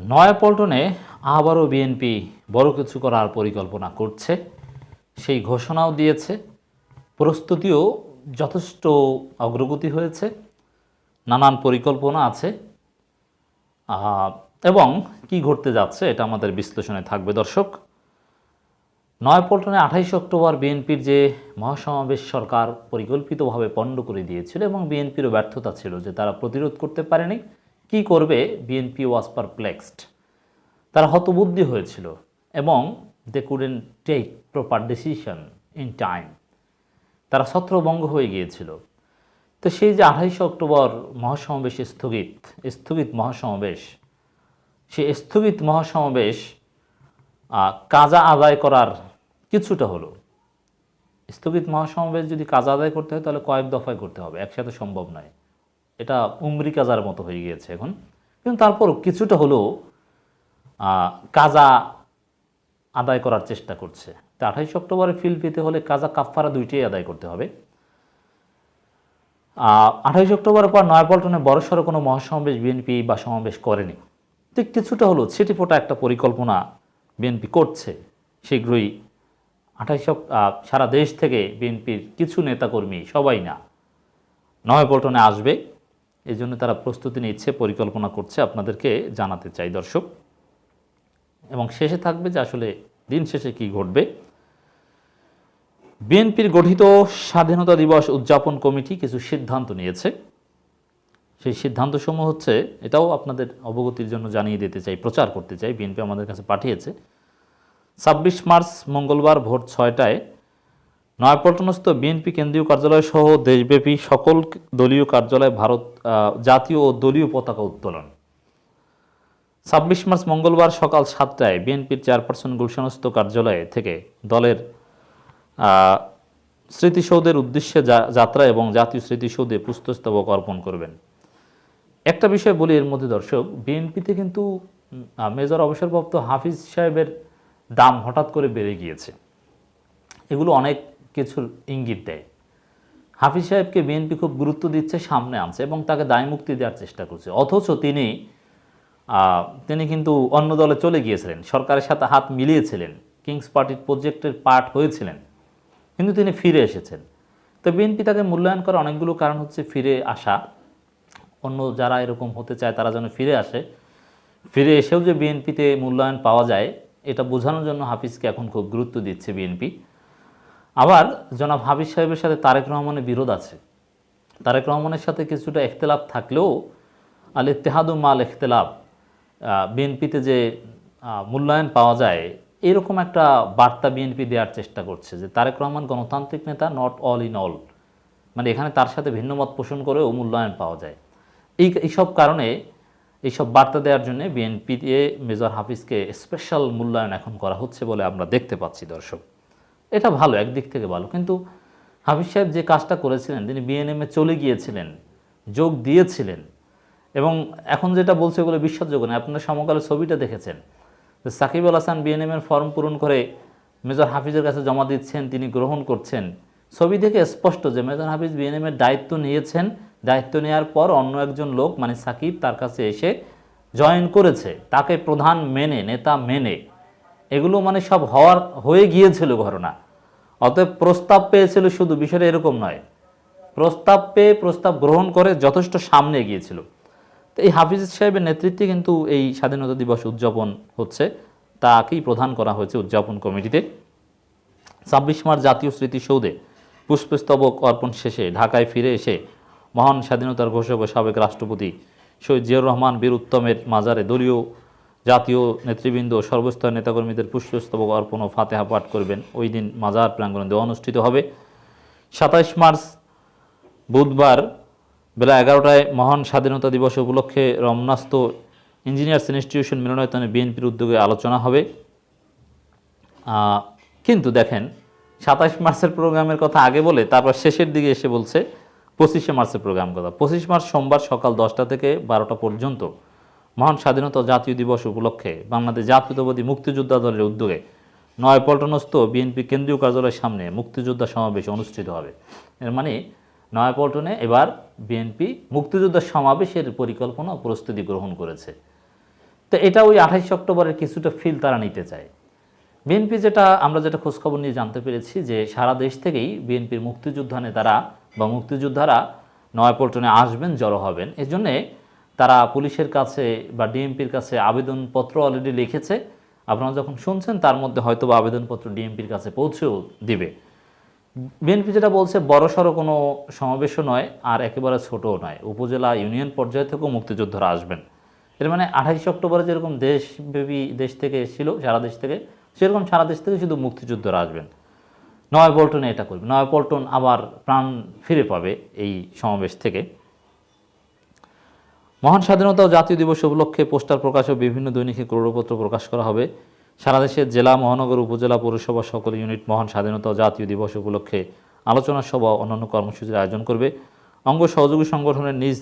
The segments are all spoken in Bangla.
নয়াপল্টনে আবারও বিএনপি বড় কিছু করার পরিকল্পনা করছে। সেই ঘোষণাও দিয়েছে। প্রস্তুতিও যথেষ্ট অগ্রগতি হয়েছে। নানান পরিকল্পনা আছে। এবং কি ঘটতে যাচ্ছে এটা আমাদের বিশ্লেষণে থাকবে দর্শক। নয়াপল্টনে আঠাইশে অক্টোবর বিএনপির যে মহাসমাবেশ সরকার পরিকল্পিতভাবে পণ্ড করে দিয়েছিল এবং বিএনপিরও ব্যর্থতা ছিল যে তারা প্রতিরোধ করতে পারেনি। কি করবে বিএনপি ওয়াজ পারপ্লেক্সড তারা হতবুদ্ধি হয়েছিল এবং they couldn't take proper decision in time তারা ছত্রভঙ্গ হয়ে গিয়েছিল। তো সেই যে আঠাইশে অক্টোবর মহাসমাবেশ স্থগিত স্থগিত মহাসমাবেশ, সেই স্থগিত মহাসমাবেশ কাজা আদায় করার কিছুটা হলো। স্থগিত মহাসমাবেশ যদি কাজা আদায় করতে হয় তাহলে কয়েক দফায় করতে হবে, একসাথে সম্ভব নয়। এটা উমরি কাজার মতো হয়ে গিয়েছে এখন। কিন্তু তারপর কিছুটা হলেও কাজা আদায় করার চেষ্টা করছে। তো আঠাইশ অক্টোবরে ফিল পেতে হলে কাজা কাফফারা দুইটাই আদায় করতে হবে। আঠাইশ অক্টোবরের পর নয়াপল্টনে বড়সড় কোনো মহাসমাবেশ বিএনপি বা সমাবেশ করেনি। ঠিক কিছুটা হলো ছিটিফোঁটা একটা পরিকল্পনা বিএনপি করছে। শীঘ্রই আঠাইশ সারা দেশ থেকে বিএনপির কিছু নেতাকর্মী সবাই না নয়াপল্টনে আসবে। এই জন্য তারা প্রস্তুতি নিচ্ছে পরিকল্পনা করছে আপনাদেরকে জানাতে চাই, দর্শক। এবং শেষে থাকবে যে আসলে দিন শেষে কি ঘটবে। বিএনপির গঠিত স্বাধীনতা দিবস উদযাপন কমিটি কিছু সিদ্ধান্ত নিয়েছে। সেই সিদ্ধান্তসমূহ হচ্ছে, এটাও আপনাদের অবগতির জন্য জানিয়ে দিতে চাই, প্রচার করতে চাই। বিএনপি আমাদের কাছে পাঠিয়েছে। ছাব্বিশ মার্চ মঙ্গলবার ভোর ছয়টায় নয়াপল্টনস্থ বিএনপি কেন্দ্রীয় কার্যালয় সহ দেশব্যাপী সকল দলীয় কার্যালয়ে ভারত জাতীয় ও দলীয় পতাকা উত্তোলন। ছাব্বিশ মার্চ মঙ্গলবার সকাল সাতটায় বিএনপির চেয়ারপারসন গুলশানস্থ কার্যালয়ে থেকে দলের স্মৃতিসৌধের উদ্দেশ্যে যাত্রা এবং জাতীয় স্মৃতিসৌধে পুস্তস্তবক অর্পণ করবেন। একটা বিষয় বলি এর মধ্যে, দর্শক, বিএনপিতে কিন্তু মেজর অবসরপ্রাপ্ত হাফিজ সাহেবের দাম হঠাৎ করে বেড়ে গিয়েছে। এগুলো অনেক কিছুর ইঙ্গিত দেয়। হাফিজ সাহেবকে বিএনপি খুব গুরুত্ব দিচ্ছে, সামনে আনছে এবং তাকে দায়মুক্তি দেওয়ার চেষ্টা করছে। অথচ তিনি তিনি কিন্তু অন্য দলে চলে গিয়েছিলেন, সরকারের সাথে হাত মিলিয়েছিলেন কিংস পার্টির প্রজেক্টের পার্ট হয়েছিলেন, কিন্তু তিনি ফিরে এসেছেন। তো বিএনপি তাকে মূল্যায়ন করার অনেকগুলো কারণ হচ্ছে ফিরে আসা। অন্য যারা এরকম হতে চায় তারা যেন ফিরে আসে। ফিরে এসেও যে বিএনপিতে মূল্যায়ন পাওয়া যায়, এটা বোঝানোর জন্য হাফিজকে এখন খুব গুরুত্ব দিচ্ছে বিএনপি। আবার জনাব হাফিজ সাহেবের সাথে তারেক রহমানের বিরোধ আছে। তারেক রহমানের সাথে কিছুটা ইখতলাফ থাকলেও আল ইত্তেহাদু মাল ইখতলাফ বিএনপিতে যে মূল্যায়ন পাওয়া যায়, এরকম একটা বার্তা বিএনপি দেওয়ার চেষ্টা করছে যে তারেক রহমান গণতান্ত্রিক নেতা নট অল ইন অল মানে এখানে তার সাথে ভিন্ন মত পোষণ করেও মূল্যায়ন পাওয়া যায়। এই, এইসব কারণে এইসব বার্তা দেওয়ার জন্য বিএনপিতে মেজর হাফিজকে স্পেশাল মূল্যায়ন এখন করা হচ্ছে বলে আমরা দেখতে পাচ্ছি দর্শক। এটা ভালো, একদিক থেকে ভালো। কিন্তু হাফিজ সাহেব যে কাজটা করেছিলেন, তিনি বিএনএমে চলে গিয়েছিলেন, যোগ দিয়েছিলেন, এবং এখন যেটা বলছে ওগুলো বিশ্বাসযোগ্য না আপনারা সমকালের ছবিটা দেখেছেন, যে সাকিব আল হাসান বিএনএমের ফর্ম পূরণ করে মেজর হাফিজের কাছে জমা দিচ্ছেন, তিনি গ্রহণ করছেন। ছবি থেকে স্পষ্ট যে মেজর হাফিজ বিএনএমের দায়িত্ব নিয়েছেন। দায়িত্ব নেওয়ার পর অন্য একজন লোক মানে সাকিব, তার কাছে এসে জয়েন করেছে। তাকে প্রধান মেনে, নেতা মেনে। এগুলো মানে সব হওয়ার, হয়ে গিয়েছিল ঘটনা। অতএব প্রস্তাব পেয়েছিল শুধু, বিষয়টা এরকম নয়। প্রস্তাব পেয়ে প্রস্তাব গ্রহণ করে যথেষ্ট সামনে এগিয়েছিল। তো এই হাফিজ সাহেবের নেতৃত্বে কিন্তু এই স্বাধীনতা দিবস উদযাপন হচ্ছে। তাকেই প্রধান করা হয়েছে উদযাপন কমিটিতে। ছাব্বিশ মার্চ জাতীয় স্মৃতিসৌধে পুষ্পস্তবক অর্পণ শেষে ঢাকায় ফিরে এসে মহান স্বাধীনতার ঘোষক ও সাবেক রাষ্ট্রপতি শহীদ জিয়াউর রহমান বীর উত্তমের মাজারে দলীয় জাতীয় নেতৃবৃন্দ ও সর্বস্তরের নেতাকর্মীদের পুষ্পস্তবক অর্পণ ও ফাতেহা পাঠ করবেন। ওই দিন মাজার প্রাঙ্গণে অনুষ্ঠিত হবে। সাতাইশ মার্চ বুধবার বেলা এগারোটায় মহান স্বাধীনতা দিবস উপলক্ষে রমনাস্ত ইঞ্জিনিয়ার্স ইনস্টিটিউশন মিলনায়তনে বিএনপির উদ্যোগে আলোচনা হবে। কিন্তু দেখেন সাতাশ মার্চের প্রোগ্রামের কথা আগে বলে তারপর শেষের দিকে এসে বলছে পঁচিশে মার্চের প্রোগ্রাম কথা। পঁচিশ মার্চ সোমবার সকাল দশটা থেকে বারোটা পর্যন্ত মহান স্বাধীনতা জাতীয় দিবস উপলক্ষে বাংলাদেশ জাতীয়তাবাদী মুক্তিযোদ্ধা দলের উদ্যোগে নয়াপল্টনস্থ বিএনপি কেন্দ্রীয় কার্যালয়ের সামনে মুক্তিযোদ্ধা সমাবেশ অনুষ্ঠিত হবে। এর মানে নয়াপল্টনে এবার বিএনপি মুক্তিযোদ্ধা সমাবেশের পরিকল্পনা প্রস্তুতি গ্রহণ করেছে। তো এটা ওই আঠাইশে অক্টোবরের কিছুটা ফিল তারা নিতে চায়। বিএনপি যেটা, আমরা যেটা খোঁজখবর নিয়ে জানতে পেরেছি যে সারা দেশ থেকেই বিএনপির মুক্তিযোদ্ধা নেতারা বা মুক্তিযোদ্ধারা নয়াপল্টনে আসবেন, জড়ো হবেন। এই জন্যে তারা পুলিশের কাছে বা ডিএমপির কাছে আবেদনপত্র অলরেডি লিখেছে। আপনারা যখন শুনছেন, তার মধ্যে হয়তো বা আবেদনপত্র ডিএমপির কাছে পৌঁছেও দিবে। বিএনপি যেটা বলছে, বড়সড় কোনো সমাবেশও নয়, আর একেবারে ছোটও নয়। উপজেলা ইউনিয়ন পর্যায় থেকেও মুক্তিযোদ্ধারা আসবেন। এর মানে আঠাইশে অক্টোবরে যেরকম দেশব্যাপী দেশ থেকে এসেছিল, সারা দেশ থেকে, সেরকম সারা দেশ থেকে শুধু মুক্তিযোদ্ধারা আসবেন। নয় পল্টনে এটা করবে। নয় পল্টন আবার প্রাণ ফিরে পাবে এই সমাবেশ থেকে। মহান স্বাধীনতা ও জাতীয় দিবস উপলক্ষে পোস্টার প্রকাশ ও বিভিন্ন দৈনিকে ক্রোড়পত্র প্রকাশ করা হবে। সারা দেশের জেলা, মহানগর, উপজেলা, পৌরসভা সকল ইউনিট মহান স্বাধীনতা ও জাতীয় দিবস উপলক্ষে আলোচনা সভা অন্যান্য কর্মসূচির আয়োজন করবে। অঙ্গ সহযোগী সংগঠনের নিজ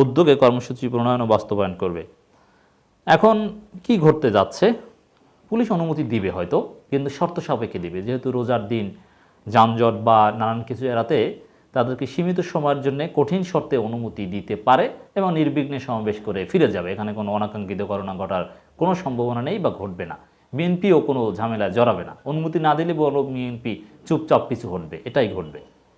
উদ্যোগে কর্মসূচি প্রণয়ন ও বাস্তবায়ন করবে। এখন কি ঘটতে যাচ্ছে? পুলিশ অনুমতি দিবে হয়তো, কিন্তু শর্ত সাপেক্ষে দিবে। যেহেতু রোজার দিন, যানজট বা নানান কিছু এড়াতে তাদেরকে সীমিত সময়ের জন্য কঠিন শর্তে অনুমতি দিতে পারে এবং নির্বিঘ্নে সমাবেশ করে ফিরে যাবে। এখানে কোনো অনাকাঙ্ক্ষিত ঘটনা ঘটার কোনো সম্ভাবনা নেই বা ঘটবে না। বিএনপিও কোনো ঝামেলায় জড়াবে না। অনুমতি না দিলে বড় বিএনপি চুপচাপ পিছু হটবে। এটাই ঘটবে।